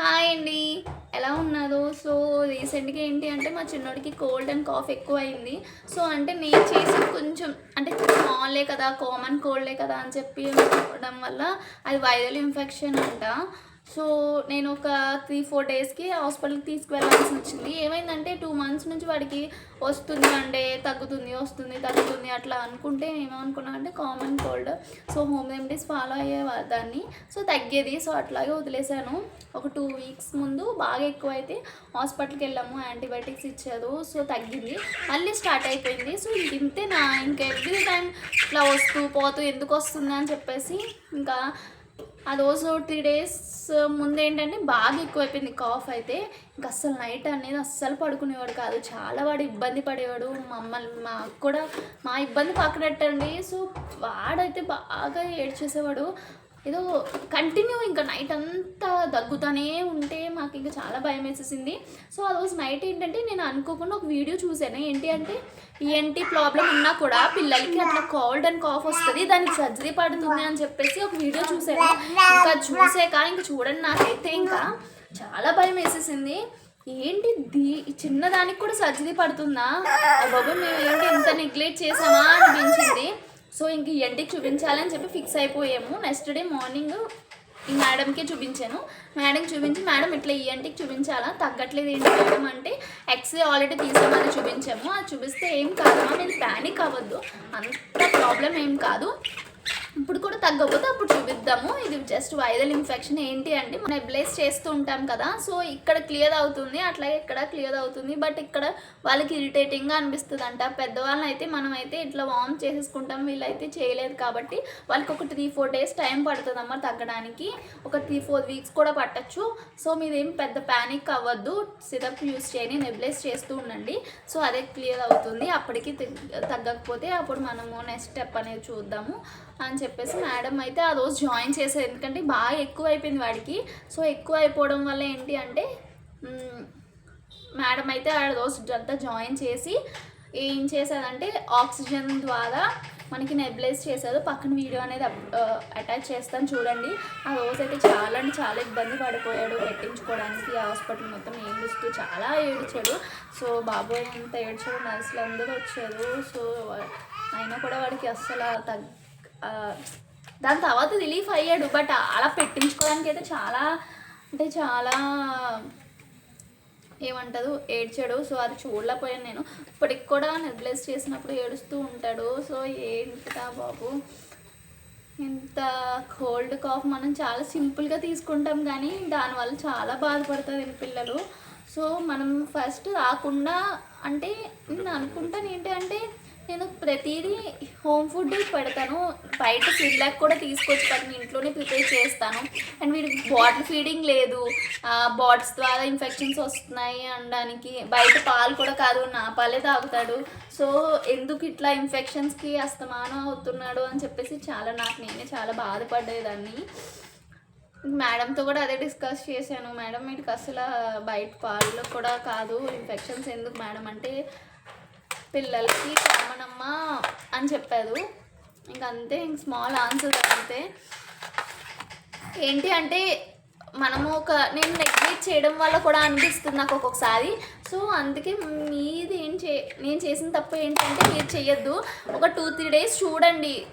Hi అండి. ఎలా ఉన్నారు? సో రీసెంట్గా ఏంటి అంటే మా చిన్నోడికి కోల్డ్ అండ్ కాఫ్ ఎక్కువ అయింది సో అంటే నేను చేసి కొంచెం అంటే స్మాల్లే కదా కామన్ కోల్డే కదా అని చెప్పి అనుకోవడం వల్ల అది వైరల్ ఇన్ఫెక్షన్ అంట. సో నేను ఒక త్రీ ఫోర్ డేస్కి హాస్పిటల్కి తీసుకువెళ్ళాల్సి వచ్చింది. ఏమైందంటే టూ మంత్స్ నుంచి వాడికి వస్తుంది అంటే తగ్గుతుంది వస్తుంది తగ్గుతుంది అట్లా అనుకుంటే ఏమనుకున్నా అంటే common cold so home remedies follow అయ్యే దాన్ని. సో తగ్గేది. సో అట్లాగే వదిలేశాను. ఒక టూ వీక్స్ ముందు బాగా ఎక్కువ అయితే హాస్పిటల్కి వెళ్ళాము. యాంటీబయాటిక్స్ ఇచ్చారు. సో తగ్గింది. మళ్ళీ స్టార్ట్ అయిపోయింది. సో ఇంతే నా ఇంకా ఎవ్రీ టైం ఇట్లా వస్తూ పోతూ ఎందుకు వస్తుంది అని చెప్పేసి ఇంకా ఆ రోజు త్రీ డేస్ సో ముందు ఏంటంటే బాగా ఎక్కువైపోయింది కాఫ్ అయితే. ఇంకా అస్సలు నైట్ అనేది అస్సలు పడుకునేవాడు కాదు. చాలా వాడు ఇబ్బంది పడేవాడు. మమ్మల్ని మాకు కూడా మా ఇబ్బంది పక్కనట్టండి. సో వాడైతే బాగా ఏడ్చేసేవాడు. ఏదో కంటిన్యూ ఇంకా నైట్ అంతా దగ్గుతానే ఉంటే మాకు ఇంకా చాలా భయం వేసేసింది. సో ఆ రోజు నైట్ ఏంటంటే నేను అనుకోకుండా ఒక వీడియో చూశాను. ఏంటి అంటే ఏంటి ప్రాబ్లం ఉన్నా కూడా పిల్లలకి అట్లా కోల్డ్ అండ్ కాఫ్ వస్తుంది దానికి సర్జరీ పడుతుంది అని చెప్పేసి ఒక వీడియో చూశాను. ఇంకా చూసాక ఇంకా చూడండి నాకైతే ఇంకా చాలా భయం వేసేసింది. ఏంటి దీ చిన్నదానికి కూడా సర్జరీ పడుతుందా? బాబు మేము ఏంటి ఇంత నెగ్లెక్ట్ చేసామా అనిపించింది. సో ఇంక ఈ ఎంటికి చూపించాలని చెప్పి ఫిక్స్ అయిపోయాము. నెక్స్ట్ డే మార్నింగ్ ఈ మేడంకి చూపించాను. మేడం చూపించి మేడం ఇట్లా ఈ చూపించాలా? తగ్గట్లేదు ఏంటి మేడం అంటే ఎక్స్రే ఆల్రెడీ తీసామని చూపించాము. అది చూపిస్తే ఏం కాదమ్మా మీరు ప్యానిక్ అవ్వద్దు. అంత ప్రాబ్లం ఏం కాదు. ఇప్పుడు కూడా తగ్గకపోతే అప్పుడు చూపిద్దాము. ఇది జస్ట్ వైరల్ ఇన్ఫెక్షన్ ఏంటి అంటే మనం ఎబ్లేస్ చేస్తూ ఉంటాం కదా. సో ఇక్కడ క్లియర్ అవుతుంది అట్లాగే ఇక్కడ క్లియర్ అవుతుంది. బట్ ఇక్కడ వాళ్ళకి ఇరిటేటింగ్గా అనిపిస్తుంది అంట పెద్దవాళ్ళని అయితే మనం అయితే ఇట్లా వామ్ చేసేసుకుంటాం వీళ్ళైతే చేయలేదు కాబట్టి వాళ్ళకి ఒక త్రీ ఫోర్ డేస్ టైం పడుతుంది అమ్మ తగ్గడానికి. ఒక త్రీ ఫోర్ వీక్స్ కూడా పట్టచ్చు. సో మీరేం పెద్ద ప్యానిక్ అవ్వద్దు. సిరప్ యూస్ చేయని నెబ్లైజ్ చేస్తూ ఉండండి. సో అదే క్లియర్ అవుతుంది. అప్పటికి తగ్గకపోతే అప్పుడు మనము నెక్స్ట్ స్టెప్ అనేది చూద్దాము. అని చెప్పేసి మేడం అయితే ఆ రోజు జాయిన్ చేశారు. ఎందుకంటే బాగా ఎక్కువ అయిపోయింది వాడికి. సో ఎక్కువ అయిపోవడం వల్ల ఏంటి అంటే మేడం అయితే ఆ రోజు అంతా జాయిన్ చేసి ఏం చేశారంటే ఆక్సిజన్ ద్వారా మనకి నెబ్లైజ్ చేశారు. పక్కన వీడియో అనేది అటాచ్ చేస్తాను చూడండి. ఆ రోజు అయితే చాలా అంటే చాలా ఇబ్బంది పడిపోయాడు పెట్టించుకోవడానికి. హాస్పిటల్ మొత్తం ఏడుస్తూ చాలా ఏడ్చాడు. సో బాబోయ్ అంత ఏడ్చాడు. నర్సులు అందరూ వచ్చారు. సో అయినా కూడా వాడికి అస్సలు తగ్గ దాని తర్వాత రిలీఫ్ అయ్యాడు బట్ అలా పెట్టించుకోవడానికి అయితే చాలా అంటే చాలా ఏమంటారు ఏడ్చాడు. సో అది చూడలేకపోయాను నేను. ఇప్పటికి కూడా నెగ్లెస్ చేసినప్పుడు ఏడుస్తూ ఉంటాడు. సో ఏంటిదా బాబు? ఇంత కోల్డ్ కాఫ్ మనం చాలా సింపుల్గా తీసుకుంటాం కానీ దానివల్ల చాలా బాధపడుతుంది పిల్లలు. సో మనం ఫస్ట్ రాకుండా అంటే నేను అనుకుంటాను ఏంటి అంటే నేను ప్రతిదీ హోమ్ ఫుడ్ పెడతాను. బయట ఫిడ్లాక్ కూడా తీసుకొచ్చి వాటిని ఇంట్లోనే ప్రిపేర్ చేస్తాను. అండ్ వీడికి బాటిల్ ఫీడింగ్ లేదు. బాట్స్ ద్వారా ఇన్ఫెక్షన్స్ వస్తున్నాయి అనడానికి. బయట పాలు కూడా కాదు నా పాలే తాగుతాడు. సో ఎందుకు ఇట్లా ఇన్ఫెక్షన్స్కి అస్తమానం అవుతున్నాడు అని చెప్పేసి చాలా నాకు నేనే చాలా బాధపడేదాన్ని. మేడంతో కూడా అదే డిస్కస్ చేశాను. మేడం వీటికి అసలు బయట పాలలో కూడా కాదు. ఇన్ఫెక్షన్స్ ఎందుకు మేడం? అంటే పిల్లలకి కామన్ అని చెప్పారు. ఇంక అంతే ఇంక స్మాల్ ఆన్సర్ అంతే ఏంటి అంటే మనము ఒక నేను నెగ్లెక్ట్ చేయడం వల్ల కూడా అనిపిస్తుంది నాకు ఒక్కొక్కసారి. సో అందుకే మీది ఏం చే నేను చేసిన తప్పు ఏంటంటే మీరు చేయొద్దు ఒక టూ త్రీ డేస్ చూడండి.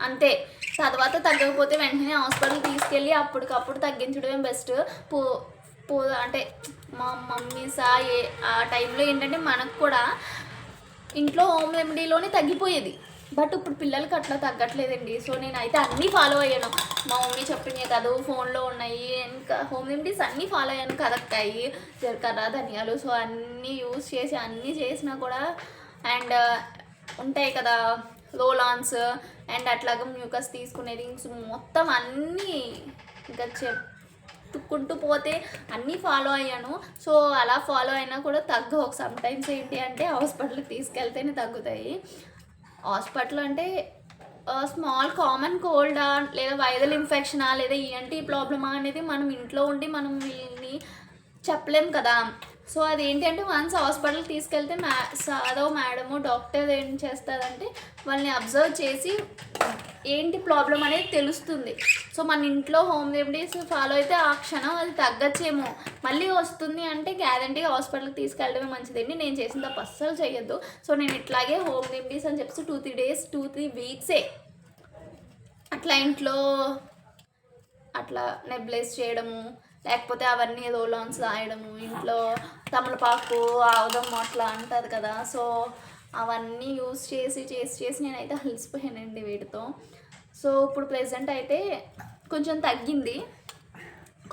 అంతే. తర్వాత తగ్గకపోతే వెంటనే హాస్పిటల్ తీసుకెళ్ళి అప్పటికప్పుడు తగ్గించడమే బెస్ట్. పో పో అంటే మా మమ్మీ సా ఏ ఆ టైంలో ఏంటంటే మనకు కూడా ఇంట్లో హోమ్ రెమెడీలోనే తగ్గిపోయేది. బట్ ఇప్పుడు పిల్లలకి అట్లా తగ్గట్లేదండి. సో నేనైతే అన్నీ ఫాలో అయ్యాను. మా మమ్మీ చెప్పినవి కదా ఫోన్లో ఉన్నాయి. ఇంకా హోమ్ రెమెడీస్ అన్నీ ఫాలో అయ్యాను కదక్కాయి జీలకర్ర ధనియాలు. సో అన్నీ యూస్ చేసి అన్నీ చేసినా కూడా అండ్ ఉంటాయి కదా రోలాన్స్ అండ్ అట్లాగా మ్యూకస్ తీసుకునేది రింగ్స్ మొత్తం అన్నీ ఇంకా చెప్ తుక్కుంటూ పోతే అన్నీ ఫాలో అయ్యాను. సో అలా ఫాలో అయినా కూడా తగ్గవు. సమ్ టైమ్స్ ఏంటి అంటే హాస్పిటల్కి తీసుకెళ్తేనే తగ్గుతాయి. హాస్పిటల్ అంటే స్మాల్ కామన్ కోల్డా లేదా వైరల్ ఇన్ఫెక్షనా లేదా ఈఎన్టీ ప్రాబ్లమా అనేది మనం ఇంట్లో ఉండి మనం వీళ్ళని చెప్పలేం కదా. సో అది ఏంటంటే వన్స్ హాస్పిటల్కి తీసుకెళ్తే మ్యా సారో మేడము డాక్టర్ ఏం చేస్తారంటే వాళ్ళని అబ్జర్వ్ చేసి ఏంటి ప్రాబ్లం అనేది తెలుస్తుంది. సో మన ఇంట్లో హోమ్ రెమెడీస్ ఫాలో అయితే ఆ క్షణం అది తగ్గచ్చేమో. మళ్ళీ వస్తుంది అంటే గ్యారంటీగా హాస్పిటల్కి తీసుకెళ్ళడమే మంచిదండి నేను చేసిన తప్ప. అస్సలు చేయొద్దు సో నేను ఇట్లాగే హోమ్ రెమెడీస్ అని చెప్పేసి two three days two three వీక్సే అట్లా ఇంట్లో అట్లా నెబ్లెస్ చేయడము లేకపోతే అవన్నీ రోలాన్స్ రాయడము ఇంట్లో తమలపాకు ఆవదం అట్లా అంటారు కదా. సో అవన్నీ యూస్ చేసి చేసి చేసి నేనైతే అలసిపోయానండి వీటితో. సో ఇప్పుడు ప్రెసెంట్ అయితే కొంచెం తగ్గింది.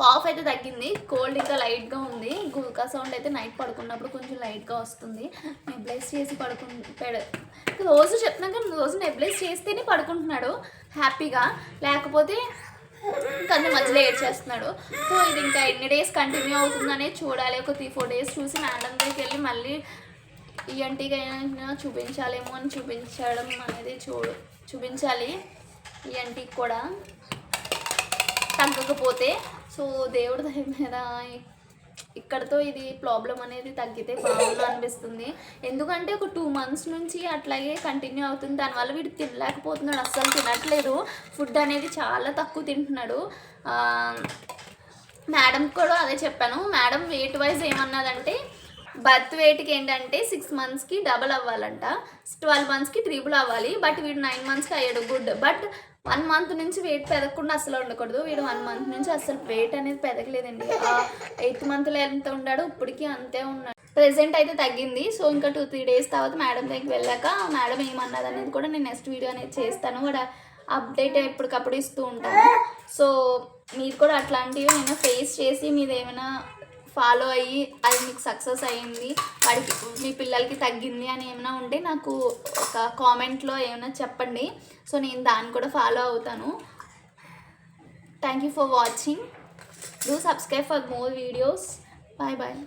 కాఫ్ అయితే తగ్గింది. కోల్డ్ ఇంకా లైట్గా ఉంది. గుల్కా సౌండ్ అయితే నైట్ పడుకున్నప్పుడు కొంచెం లైట్గా వస్తుంది. నెబ్లైజ్ చేసి పడుకు పెడ రోజు చెప్పినాక రోజు నెబ్లైజ్ చేస్తేనే పడుకుంటున్నాడు. హ్యాపీగా. లేకపోతే కొంచెం మధ్యలో ఏడ్ చేస్తున్నాడు సో ఇది ఇంకా ఎన్ని డేస్ కంటిన్యూ అవుతుందనే చూడాలి. ఒక త్రీ ఫోర్ డేస్ చూసి మేడం దగ్గరికి వెళ్ళి మళ్ళీ ఈఎన్టీకి అయినా చూపించాలేమో అని చూపించడం అనేది చూడు చూపించాలి ఈఎన్టీకి కూడా. తగ్గకపోతే సో దేవుడి దయ మీద ఇక్కడతో ఇది ప్రాబ్లం అనేది తగ్గితే బాగుంది అనిపిస్తుంది. ఎందుకంటే ఒక టూ మంత్స్ నుంచి అట్లాగే కంటిన్యూ అవుతుంది. దానివల్ల వీడు తినలేకపోతున్నాడు. అస్సలు తినట్లేదు. ఫుడ్ అనేది చాలా తక్కువ తింటున్నాడు. మేడంకి మేడం కూడా అదే చెప్పాను. మేడం వెయిట్ వైజ్ ఏమన్నదంటే బర్త్ వెయిట్కి ఏంటంటే సిక్స్ మంత్స్కి డబల్ అవ్వాలంట. ట్వెల్వ్ మంత్స్కి ట్రిపుల్ అవ్వాలి. బట్ వీడు నైన్ మంత్స్కి అయ్యాడు గుడ్. బట్ వన్ మంత్ నుంచి వెయిట్ పెరగకుండా అసలు ఉండకూడదు. వీడు వన్ మంత్ నుంచి అసలు వెయిట్ అనేది పెరగలేదండి. ఎయిత్ మంత్లో ఎంత ఉన్నాడు ఇప్పటికీ అంతే ఉన్నాడు. ప్రెసెంట్ అయితే తగ్గింది. సో ఇంకా టూ త్రీ డేస్ తర్వాత మేడం దగ్గరికి వెళ్ళాక మేడం ఏమన్నది అనేది కూడా నేను నెక్స్ట్ వీడియో అనేది చేస్తాను. కూడా అప్డేట్ ఎప్పటికప్పుడు ఇస్తూ ఉంటాను సో మీరు కూడా అట్లాంటివి ఏమైనా ఫేస్ చేసి మీరు ఏమైనా ఫాలో అయ్యి అది మీకు సక్సెస్ అయ్యింది వాడికి మీ పిల్లలకి తగ్గింది అని ఏమైనా ఉంటే నాకు ఒక కామెంట్లో ఏమైనా చెప్పండి. సో నేను దాన్ని కూడా ఫాలో అవుతాను. Thank you for watching do subscribe for more videos bye bye